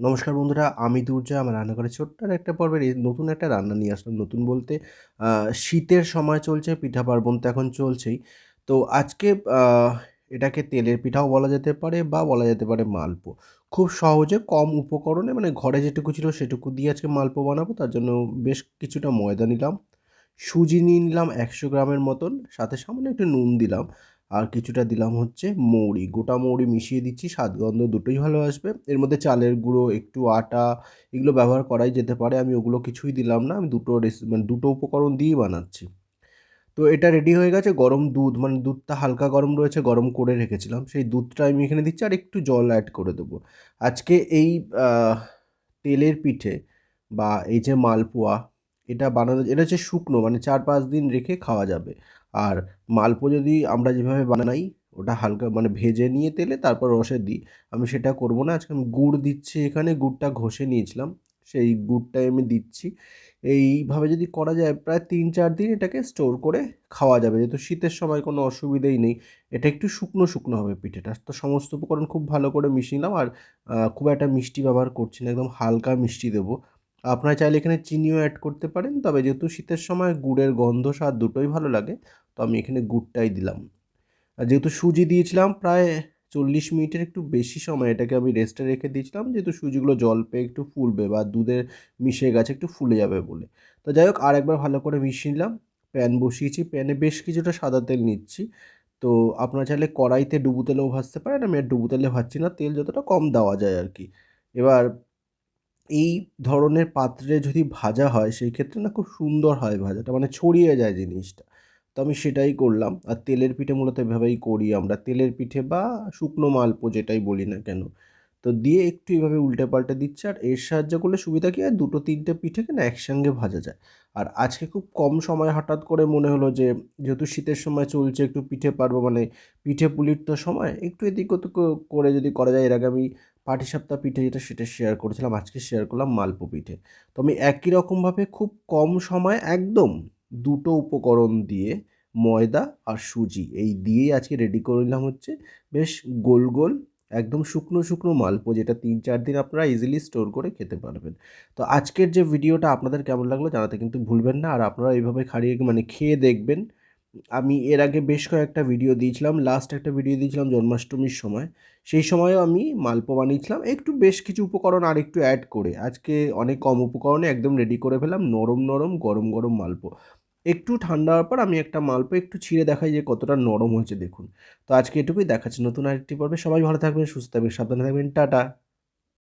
নমস্কার বন্ধুরা, আমি দুর্জয় আমার রান্নাঘরে ছোট্ট একটা পর্বের নতুন একটা রান্না নিয়ে আসলাম। নতুন বলতে শীতের সময় চলছে, পিঠা পার্বণ তো এখন চলছেই। তো আজকে এটাকে তেলের পিঠাও বলা যেতে পারে বা বলা যেতে পারে মালপো খুব সহজে কম উপকরণে মানে ঘরে যেটুকু ছিল সেটুকু দিয়ে আজকে মালপো বানাবো। তার জন্য বেশ কিছুটা ময়দা নিলাম, সুজি নিয়ে নিলাম একশো গ্রামের মতন, সাথে সামান্য একটু নুন দিলাম। আর কিছুটা দিলাম হচ্ছে মৌরি। গোটা মৌরি মিশিয়ে দিচ্ছি, স্বাদগন্ধ দুটোই ভালো আসবে। এর মধ্যে চালের গুঁড়ো, একটু আটা, এগুলো ব্যবহার করাই যেতে পারে। আমি ওগুলো কিছুই দিলাম না। আমি দুটো মানে দুটো উপকরণ দিয়েই বানাচ্ছি। তো এটা রেডি হয়ে গেছে গরম দুধ। মানে দুধটা হালকা গরম রয়েছে, গরম করে রেখেছিলাম। সেই দুধটা আমি এখানে দিচ্ছি আর একটু জল অ্যাড করে দেবো। আজকে এই তেলের পিঠে বা এই যে মালপোয়া, এটা বানানো, এটা হচ্ছে শুকনো মানে চার পাঁচ দিন রেখে খাওয়া যাবে। আর মালপো যদি আমরা যেভাবে বানাই, ওটা হালকা মানে ভেজে নিয়ে তেলে তারপর রসে দিই। আমি সেটা করব না, আজকে আমি গুড় দিচ্ছি এখানে, গুড়টা ঘষে নিয়েছিলাম, সেই গুড়টাই আমি দিচ্ছি। এইভাবে যদি করা যায়, প্রায় তিন চার দিন এটাকে স্টোর করে খাওয়া যাবে, যেহেতু শীতের সময় কোনো অসুবিধেই নেই। এটা একটু শুকনো শুকনো হবে পিঠেটা, তো সমস্ত উপকরণ খুব ভালো করে মিশিয়ে নিলাম আর খুব একটা মিষ্টি ব্যবহার করছি না, একদম হালকা মিষ্টি দেবো। আপনারা চাইলে এখানে চিনিও অ্যাড করতে পারেন, তবে যেহেতু শীতের সময় গুড়ের গন্ধ স্বাদ দুটোই ভালো লাগে তো আমি এখানে গুড়টাই দিলাম। আর যেহেতু সুজি দিয়েছিলাম, প্রায় চল্লিশ মিনিটের একটু বেশি সময় এটাকে আমি রেস্টে রেখে দিয়েছিলাম, যেহেতু সুজিগুলো জল পেয়ে একটু ফুলবে বা দুধের মিশে গেছে একটু ফুলে যাবে বলে। তো যাই হোক আর একবার ভালো করে মিশিয়ে নিলাম, প্যান বসিয়েছি, প্যানে বেশ কিছুটা সাদা তেল নিচ্ছি। তো আপনারা চাইলে কড়াইতে ডুবো তেলেও ভাজতে পারেন, আমি আর ডুবো তেলে ভাজছি না, তেল যতটা কম দেওয়া যায় আর কি। এবার এই ধরনের পাত্রে যদি ভাজা হয়, সেই ক্ষেত্রে না খুব সুন্দর হয় ভাজাটা মানে ছড়িয়ে যায় জিনিসটা। তো আমি সেটাই করলাম। আর তেলের পিঠে মূলত এভাবেই করি আমরা। তেলের পিঠে বা শুকনো মালপো যেটাই বলি না কেন। তো দিয়ে একটু এইভাবে উল্টে পাল্টে দিচ্ছে। আর এর সাহায্য করলে সুবিধা কী? হয় দুটো তিনটে পিঠেকে না একসঙ্গে ভাজা যায়। আর আজকে খুব কম সময় হঠাৎ করে মনে হলো যে, যেহেতু শীতের সময় চলছে একটু পিঠে পারব মানে পিঠে পুলির তো সময়, একটু এদিক ওদিক করে যদি করা যায়। এর আগে আমি পাটিসাপটা পিঠে যেটা, সেটা শেয়ার করেছিলাম। আজকে শেয়ার করলাম মালপো পিঠে। তো আমি একই রকমভাবে খুব কম সময় একদম দুটো উপকরণ দিয়ে ময়দা আর সুজি, এই দিয়েই আজকে রেডি করে নিলাম হচ্ছে বেশ গোল গোল, একদম শুকনো শুকনো মালপো যেটা তিন চার দিন আপনারা ইজিলি স্টোর করে খেতে পারবেন। তো আজকের যে ভিডিওটা আপনাদের কেমন লাগল জানাতে কিন্তু ভুলবেন না, আর আপনারা এইভাবে খাড়িয়ে মানে খেয়ে দেখবেন। আমি এর আগে বেশ কয়েকটা ভিডিও দিয়েছিলাম লাস্ট একটা ভিডিও দিয়েছিলাম জন্মাষ্টমীর সময়, সেই সময়ও আমি মালপো বানিয়েছিলাম, একটু বেশ কিছু উপকরণ আর একটু অ্যাড করে, আজকে অনেক কম উপকরণে একদম রেডি করে ফেলাম নরম নরম গরম গরম মালপো একটু ঠান্ডা হওয়ার পর আমি একটা মালপো একটু ছিঁড়ে দেখাই যে কতটা নরম হয়েছে, দেখুন। তো আজকে এটুকুই, দেখাচ্ছি নতুন আরেকটি পর্বে। সবাই ভালো থাকবেন, সুস্থ থাকবেন, সাবধানে থাকবেন। টাটা।